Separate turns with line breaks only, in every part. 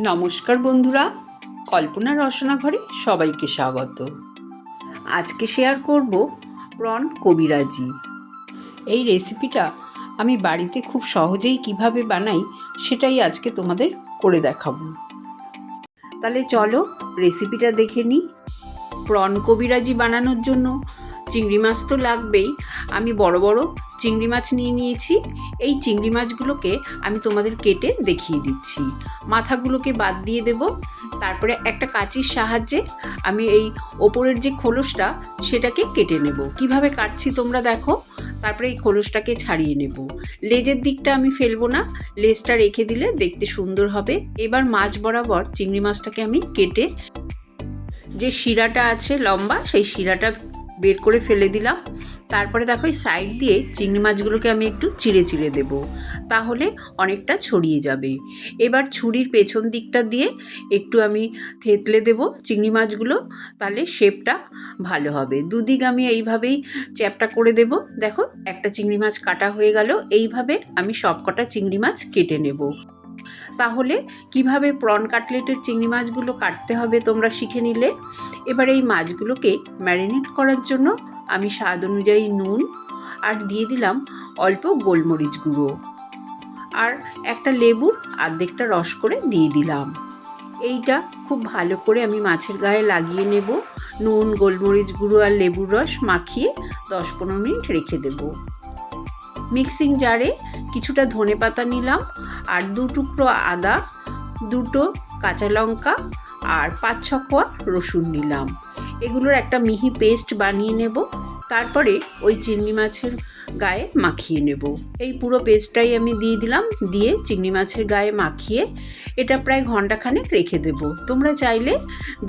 নমস্কার বন্ধুরা, কল্পনা রসনা ঘরে সবাইকে স্বাগত। আজকে শেয়ার করব প্রন কবিরাজি। এই রেসিপিটা আমি বাড়িতে খুব সহজেই কীভাবে বানাই সেটাই আজকে তোমাদের করে দেখাবো। তাহলে চলো রেসিপিটা দেখে নিই। প্রন কবিরাজি বানানোর জন্য চিংড়ি মাছ তো লাগবেই। আমি বড় বড় চিংড়ি মাছ নিয়ে নিয়েছি। এই চিংড়ি মাছগুলোকে আমি তোমাদের কেটে দেখিয়ে দিচ্ছি। মাথাগুলোকে বাদ দিয়ে দেব। তারপরে একটা কাঁচির সাহায্যে আমি এই ওপরের যে খোলসটা, সেটাকে কেটে নেব। কীভাবে কাটছি তোমরা দেখো। তারপরে এই খোলসটাকে ছাড়িয়ে নেব। লেজের দিকটা আমি ফেলব না। লেজটা রেখে দিলে দেখতে সুন্দর হবে। এবার মাছ বরাবর চিংড়ি মাছটাকে আমি কেটে, যে শিরাটা আছে লম্বা, সেই শিরাটা বের করে ফেলে দিলাম। তারপরে দেখো এই সাইড দিয়ে চিংড়ি মাছগুলোকে আমি একটু চিড়ে চিড়ে দেব। তাহলে অনেকটা ছড়িয়ে যাবে। এবার ছুরির পেছন দিকটা দিয়ে একটু আমি থেতলে দেব চিংড়ি মাছগুলো। তাহলে শেপটা ভালো হবে। দুদিক আমি এইভাবেই চ্যাপটা করে দেব। দেখো, একটা চিংড়ি মাছ কাটা হয়ে গেল। এইভাবে আমি সব কটা চিংড়ি মাছ কেটে নেব। তাহলে কীভাবে প্রন কাটলেটের চিংড়ি মাছগুলো কাটতে হবে তোমরা শিখে নিলে? এবার এই মাছগুলোকে ম্যারিনেট করার জন্য আমি স্বাদ অনুযায়ী নুন আর দিয়ে দিলাম অল্প গোলমরিচ গুঁড়ো। আর একটা লেবুর আর্ধেকটা রস করে দিয়ে দিলাম। এইটা খুব ভালো করে আমি মাছের গায়ে লাগিয়ে নেব। নুন, গোলমরিচ গুঁড়ো আর লেবুর রস মাখিয়ে দশ পনেরো মিনিট রেখে দেবো। মিক্সিং জারে কিছুটা ধনে পাতা নিলাম আর দু টুকরো আদা, দুটো কাঁচা লঙ্কা আর পাঁচ ছ কোয়া রসুন নিলাম। এগুলোর একটা মিহি পেস্ট বানিয়ে নেব, তারপরে ওই চিংড়ি মাছের গায়ে মাখিয়ে নেব। এই পুরো পেস্টটাই আমি দিয়ে দিলাম, দিয়ে চিংড়ি মাছের গায়ে মাখিয়ে এটা প্রায় ঘন্টাখানেক রেখে দেব। তোমরা চাইলে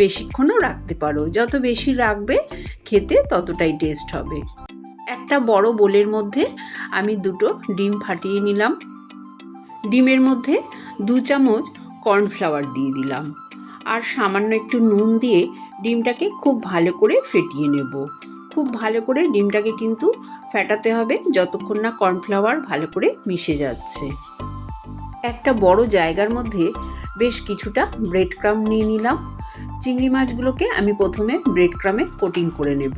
বেশিক্ষণও রাখতে পারো, যত বেশি রাখবে খেতে ততটাই টেস্ট হবে। একটা বড় বোলের মধ্যে আমি দুটো ডিম ফাটিয়ে নিলাম। ডিমের মধ্যে দু চামচ কর্নফ্লাওয়ার দিয়ে দিলাম আর সামান্য একটু নুন দিয়ে ডিমটাকে খুব ভালো করে ফেটিয়ে নেব। খুব ভালো করে ডিমটাকে কিন্তু ফেটাতে হবে যতক্ষণ না কর্নফ্লাওয়ার ভালো করে মিশে যাচ্ছে। একটা বড় জায়গার মধ্যে বেশ কিছুটা ব্রেড ক্রাম নিয়ে নিলাম। চিংড়ি মাছগুলোকে আমি প্রথমে ব্রেড ক্রামে কোটিং করে নেব।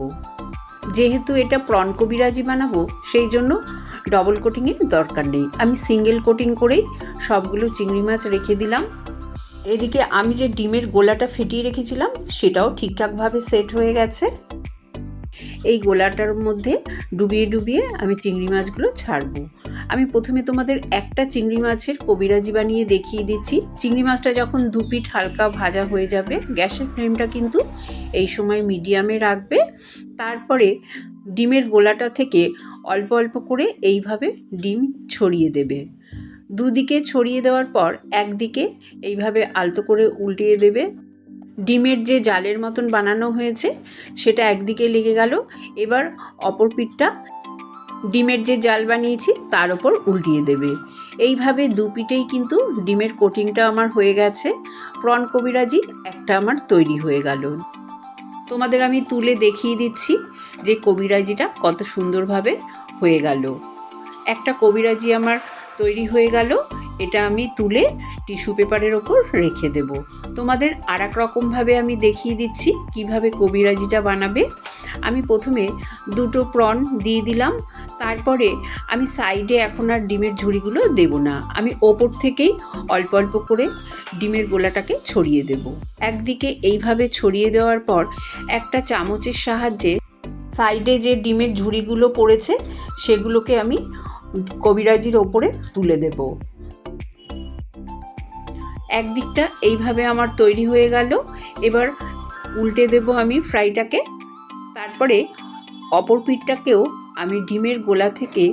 যেহেতু এটা প্রন কবিরাজি বানাবো সেই জন্য ডবল কোটিংয়ের দরকার নেই। আমি সিঙ্গেল কোটিং করেই সবগুলো চিংড়ি মাছ রেখে দিলাম। এদিকে আমি যে ডিমের গোলাটা ফেটিয়ে রেখেছিলাম, সেটাও ঠিকঠাকভাবে সেট হয়ে গেছে। এই গোলাটার মধ্যে ডুবিয়ে ডুবিয়ে আমি চিংড়ি মাছগুলো ছাড়বো। আমি প্রথমে তোমাদের একটা চিংড়ি মাছের কবিরাজি বানিয়ে দেখিয়ে দিচ্ছি। চিংড়ি মাছটা যখন দু পিঠ হালকা ভাজা হয়ে যাবে, গ্যাসের ফ্লেমটা কিন্তু এই সময় মিডিয়ামে রাখবে। তারপরে ডিমের গোলাটা থেকে অল্প অল্প করে এইভাবে ডিম ছড়িয়ে দেবে। দুদিকে ছড়িয়ে দেওয়ার পর একদিকে এইভাবে আলতো করে উল্টিয়ে দেবে। ডিমের যে জালের মতন বানানো হয়েছে, সেটা একদিকে লেগে গেল। এবার অপর পিঠটা ডিমের যে জাল বানিয়েছি তার ওপর উল্টিয়ে দেবে। এইভাবে দু পিঠেই কিন্তু ডিমের কোটিংটা আমার হয়ে গেছে। প্রন কবিরাজি একটা আমার তৈরি হয়ে গেল। তোমাদের আমি তুলে দেখিয়ে দিচ্ছি যে কবিরাজিটা কত সুন্দরভাবে হয়ে গেল। একটা কবিরাজি আমার তৈরি হয়ে গেল, এটা আমি তুলে টিস্যু পেপারের ওপর রেখে দেব। তোমাদের আর এক রকমভাবে আমি দেখিয়ে দিচ্ছি কীভাবে কবিরাজিটা বানাবে। আমি প্রথমে দুটো প্রন দিয়ে দিলাম। তারপরে আমি সাইডে এখন আর ডিমের ঝুড়িগুলো দেব না। আমি ওপর থেকেই অল্প অল্প করে ডিমের গোলাটাকে ছড়িয়ে দেব। একদিকে এইভাবে ছড়িয়ে দেওয়ার পর একটা চামচের সাহায্যে সাইডে যে ডিমের ঝুড়িগুলো পড়েছে, সেগুলোকে আমি কবিরাজির ওপরে তুলে দেব। একদিকটা এইভাবে আমার তৈরি হয়ে গেল। এবার উল্টে দেব আমি ফ্রাইটাকে। তারপরে অপর পিঠটাকেও আমি ডিমের গোলা থেকে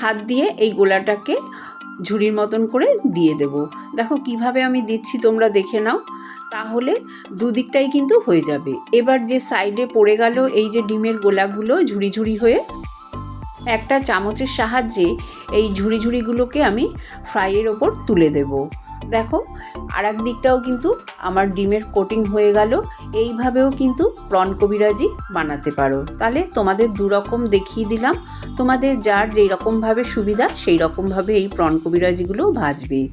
হাত দিয়ে এই গোলাটাকে ঝুড়ির মতন করে দিয়ে দেব। দেখো কীভাবে আমি দিচ্ছি তোমরা দেখে নাও। তাহলে দুদিকটাই কিন্তু হয়ে যাবে। এবার যে সাইডে পড়ে গেল এই যে ডিমের গোলাগুলো ঝুড়ি ঝুড়ি হয়ে, একটা চামচের সাহায্যে এই ঝুড়ি ঝুড়িগুলোকে আমি ফ্রাইয়ের ওপর তুলে দেব। দেখো আর দিকটাও কিন্তু আমার ডিমের কোটিং হয়ে গেল। এইভাবেও কিন্তু প্রন কবিরাজি বানাতে পারো। তাহলে তোমাদের দুরকম দেখিয়ে দিলাম। তোমাদের যার যেই রকমভাবে সুবিধা সেই রকমভাবে এই প্রন কবিরাজিগুলো ভাজবে।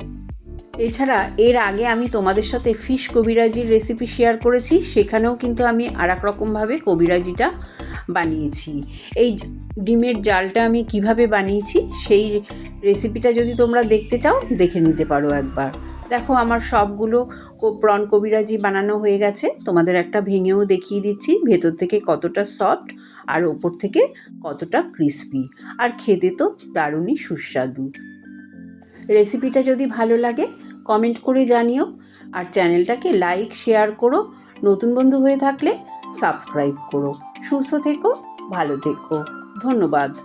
এছাড়া এর আগে আমি তোমাদের সাথে ফিশ কবিরাজির রেসিপি শেয়ার করেছি, সেখানেও কিন্তু আমি আর এক রকমভাবে কবিরাজিটা বানিয়েছি। এই ডিমের জালটা আমি কীভাবে বানিয়েছি, সেই রেসিপিটা যদি তোমরা দেখতে চাও, দেখে নিতে পারো একবার। দেখো, আমার সবগুলো প্রন কবিরাজি বানানো হয়ে গেছে। তোমাদের একটা ভেঙেও দেখিয়ে দিচ্ছি, ভেতর থেকে কতটা সফট আর ওপর থেকে কতটা ক্রিস্পি। আর খেতে তো দারুণই সুস্বাদু। রেসিপিটা যদি ভালো লাগে, কমেন্ট করে জানিও। আর চ্যানেলটাকে লাইক, শেয়ার করো। নতুন বন্ধু হয়ে থাকলে সাবস্ক্রাইব করো। সুস্থ থেকো, ভালো থেকো। ধন্যবাদ।